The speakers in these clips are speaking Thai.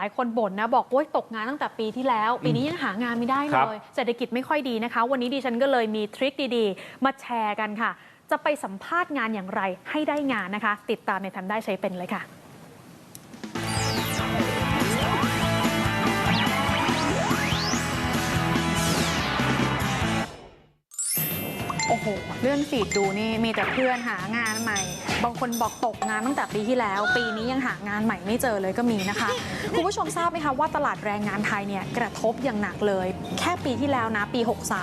หลายคนบ่นนะ บอกว่าตกงานตั้งแต่ปีที่แล้ว ปีนี้ยังหางานไม่ได้คเลรับยเศรษฐกิจไม่ค่อยดีนะคะ วันนี้ดิฉันก็เลยมีทริคดีๆ มาแชร์กันค่ะ จะไปสัมภาษณ์งานอย่างไรให้ได้งานนะคะ ติดตามในทำได้ใช้เป็นเลยค่ะโอ้โหเลื่อนฟีดดูนี่มีแต่เพื่อนหางานใหม่ บางคนบอกตกงานตั้งแต่ปีที่แล้ว ปีนี้ยังหางานใหม่ไม่เจอเลยก็มีนะคะ คุณผู้ชมทราบไหมคะว่าตลาดแรงงานไทยเนี่ยกระทบอย่างหนักเลย แค่ปีที่แล้วนะปี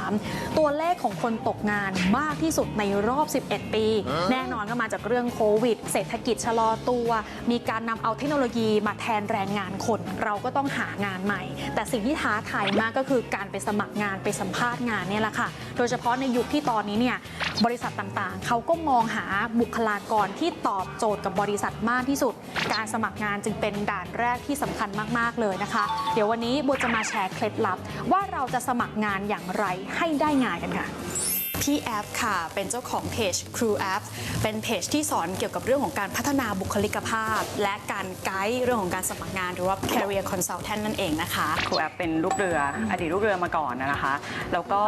63 ตัวเลขของคนตกงานมากที่สุดในรอบ 11 ปี แน่นอนก็มาจากเรื่องโควิด เศรษฐกิจชะลอตัว มีการนำเอาเทคโนโลยีมาแทนแรงงานคน เราก็ต้องหางานใหม่ แต่สิ่งที่ท้าทายมากก็คือการไปสมัครงานไปสัมภาษณ์งานเนี่ยแหละค่ะ โดยเฉพาะในยุคที่ตอนนี้เนี่ยบริษัทต่างๆ เขาก็มองหาบุคลากรที่ตอบโจทย์กับบริษัทมากที่สุด การสมัครงานจึงเป็นด่านแรกที่สำคัญมาก ๆ เลยนะคะ เดี๋ยววันนี้บัวจะมาแชร์เคล็ดลับ ว่าเราจะสมัครงานอย่างไรให้ได้งานกันค่ะ พี่แอปค่ะ เป็นเจ้าของเพจ Crew App เป็นเพจที่สอนเกี่ยวกับเรื่องของการพัฒนาบุคลิกภาพ และการไกด์เรื่องของการสมัครงานหรือว่า career consultant นั่นเองนะคะครูแอปเป็นลูกเรืออดีตลูกเรือมาก่อนนะคะ แล้วก็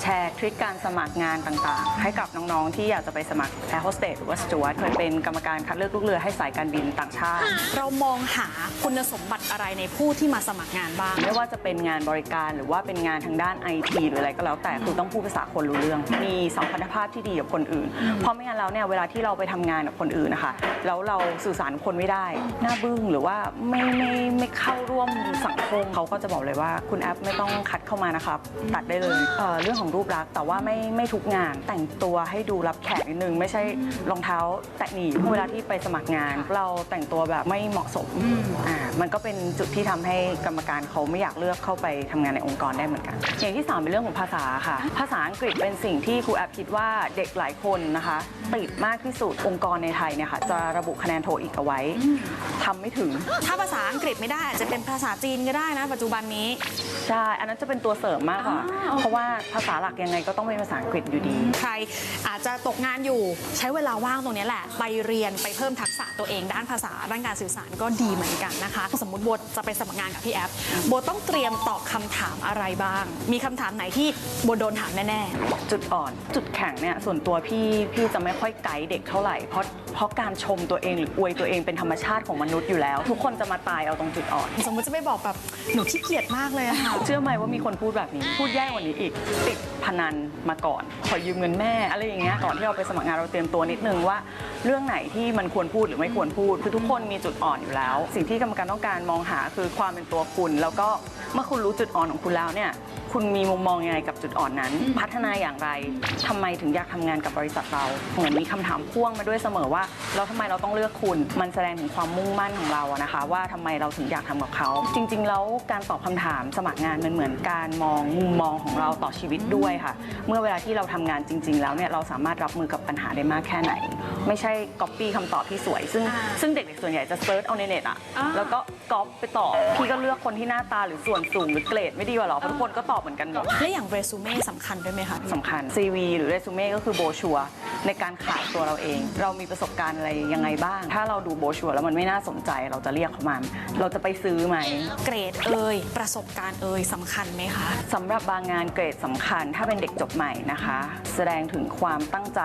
แชร์ทริคการสมัครงานต่างๆ ให้กับน้องๆ ที่อยากจะไปสมัครแอร์โฮสเตสหรือว่าสจวตเคยเป็นกรรมการคัดเลือกลูกเรือให้สายการบินต่างชาติ เรามองหาคุณสมบัติอะไรในผู้ที่มาสมัครงานบ้าง ไม่ว่าจะเป็นงานบริการหรือว่าเป็นงานทางด้านไอทีหรืออะไรก็แล้วแต่คือต้องพูดภาษาคนรู้เรื่อง มีสัมพันธภาพที่ดีกับคนอื่น เพราะไม่งั้นแล้วเนี่ยเวลาที่เราไปทำงานกับคนอื่นนะคะแล้วเราสื่อสารกับคนไม่ได้หน้าบึ้งหรือว่าไม่ไม่ไม่เข้าร่วมสังคมเขาก็จะบอกเลยว่าคุณแอปไม่ต้องคัดเข้ามานะครับตัดได้เลยเอ่อเรื่องของรูปลักษณ์แต่ว่าไม่ไม่ทุกงานแต่งตัวให้ดูรับแขกนิดนึง ไม่ใช่รองเท้าแตะหนีบเวลาที่ไปสมัครงาน เราแต่งตัวแบบไม่เหมาะสมอ่ามันก็เป็นจุดที่ทำให้กรรมการเขาไม่อยากเลือกเข้าไปทำงานในองค์กรได้เหมือนกัน อย่างที่สามเป็นเรื่องของภาษาค่ะ ภาษาอังกฤษเป็นสิ่งที่ครูแอปคิดว่าเด็กหลายคนนะคะ ติดมากที่สุดองค์กรในไทยเนี่ยค่ะจะระบุคะแนนโทอีกเอาไว้ทำไม่ถึง ถ้าภาษาอังกฤษไม่ได้อาจจะเป็นภาษาจีนก็ได้นะ ปัจจุบันนี้ ใช่ อันนั้นจะเป็นตัวเสริมมากกว่า อ่าโอเคเพราะว่าภาษาหลักยังไงก็ต้องเป็นภาษาอังกฤษอยู่ดี ใครอาจจะตกงานอยู่ใช้เวลาว่างตรงนี้แหละ ไปเรียนไปเพิ่มทักษะตัวเอง ด้านภาษาด้านการสื่อสารก็ดีเหมือนกันนะคะ สมมติโบทจะไปสมัครงานกับพี่แอฟโบทต้องเตรียมตอบคำถามอะไรบ้าง มีคำถามไหนที่โบทโดนถามแน่ จุดอ่อน จุดแข็งเนี่ยส่วนตัวพี่พี่จะไม่ค่อยไกด์เด็กเท่าไหร่เพราะ เพราะการชมตัวเองหรืออวยตัวเองเป็นธรรมชาติของมนุษย์อยู่แล้ว ทุกคนจะมาตายเอาตรงจุดอ่อนๆสมมติจะไปบอกแบบหนูขี้เกียจมากเลยอะค่ะ เชื่อไหมว่ามีคนพูดแบบนี้ พูดแย่กว่านี้อีก ติดพนันมาก่อน ขอยืมเงินแม่อะไรอย่างเงี้ย ก่อนที่เราไปสมัครงานเราเตรียมตัวนิดนึงว่า เรื่องไหนที่มันควรพูดหรือไม่ควรพูด คือทุกคนมีจุดอ่อนอยู่แล้ว สิ่งที่กรรมการต้องการมองหาคือความเป็นตัวคุณ แล้วก็เมื่อคุณรู้จุดอ่อนของคุณแล้วเนี่ยคุณมีมุมมองยังไงกับจุดอ่อนนั้น พัฒนาอย่างไรทำไมถึงอยากทำงานกับบริษัทเราเหมือนมีคำถามพ่วงมาด้วยเสมอว่าแล้วทำไมเราต้องเลือกคุณ มันแสดงถึงความมุ่งมั่นของเราอะนะคะ ว่าทำไมเราถึงอยากทำกับเขา จริง ๆ แล้วการตอบคำถามสมัครงานมันเหมือนการมองมุมมองของเราต่อชีวิตด้วยค่ะ เมื่อเวลาที่เราทำงานจริง ๆ แล้วเนี่ยเราสามารถรับมือกับปัญหาได้มากแค่ไหน ไม่ใช่ก๊อปปี้คำตอบที่สวย ซึ่งอ่าซึ่งเด็กๆส่วนใหญ่จะเซิร์ชเอาในเน็ตอะอ่าแล้วก็ก๊อปไปตอบพี่ก็เลือกคนที่หน้าตาหรือส่วนสูงหรือเกรดไม่ดีกว่าหรอเพราะทุกคนก็ตอบเหมือนกันหมดและอย่างเรซูเม่สำคัญด้วยไหมคะสำคัญ CV หรือเรซูเม่ก็คือโบชัวในการขายตัวเราเอง เรามีประสบการณ์อะไรยังไงบ้าง ถ้าเราดูโบชัวแล้วมันไม่น่าสนใจเราจะเรียกเขามาเราจะไปซื้อไหมเกรดเอ่ยประสบการณ์เอ่ยสำคัญไหมคะสำหรับบางงานเกรดสำคัญ ถ้าเป็นเด็กจบใหม่นะคะ แสดงถึงความตั้งใจ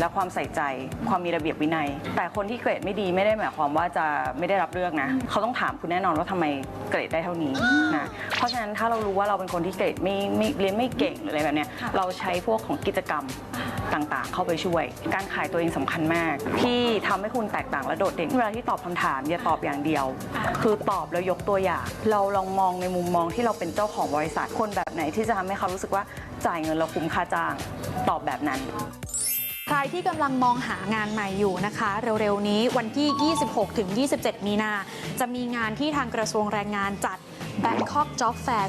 และความใส่ใจความมีระเบียบวินัย แต่คนที่เกรดไม่ดีไม่ได้หมายความว่าจะไม่ได้รับเลือกนะ เขาต้องถามคุณแน่นอนว่าทำไมเกรดได้เท่านี้นะเพราะฉะนั้นถ้าเรารู้ว่าเราเป็นคนที่เกรดไม่ไม่เรียนไม่เก่งหรืออะไรแบบเนี้ยค่ะเราใช้พวกของกิจกรรมต่างๆ เข้าไปช่วย การขายตัวเองสำคัญมาก ที่ทำให้คุณแตกต่างและโดดเด่นเวลาที่ตอบคำถามอย่าตอบอย่างเดียว คือตอบแล้วยกตัวอย่าง เราลองมองในมุมมองที่เราเป็นเจ้าของบริษัทคนแบบไหนที่จะทำให้เขารู้สึกว่าจ่ายเงินเราคุ้มค่าจ้างตอบแบบนั้น ใครที่กำลังมองหางานใหม่อยู่นะคะ เร็วๆนี้วันที่ 26 ถึง 27 มีนา จะมีงานที่ทางกระทรวงแรงงานจัด Bangkok Job Fair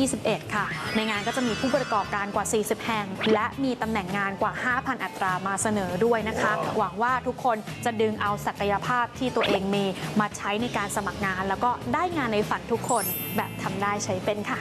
2021 ค่ะ ในงานก็จะมีผู้ประกอบการกว่า 40 แห่ง และมีตำแหน่งงานกว่า 5,000 อัตรามาเสนอด้วยนะคะ หวังว่าทุกคนจะดึงเอาศักยภาพที่ตัวเองมีมาใช้ในการสมัครงาน แล้วก็ได้งานในฝันทุกคนแบบทำได้ใช้เป็นค่ะ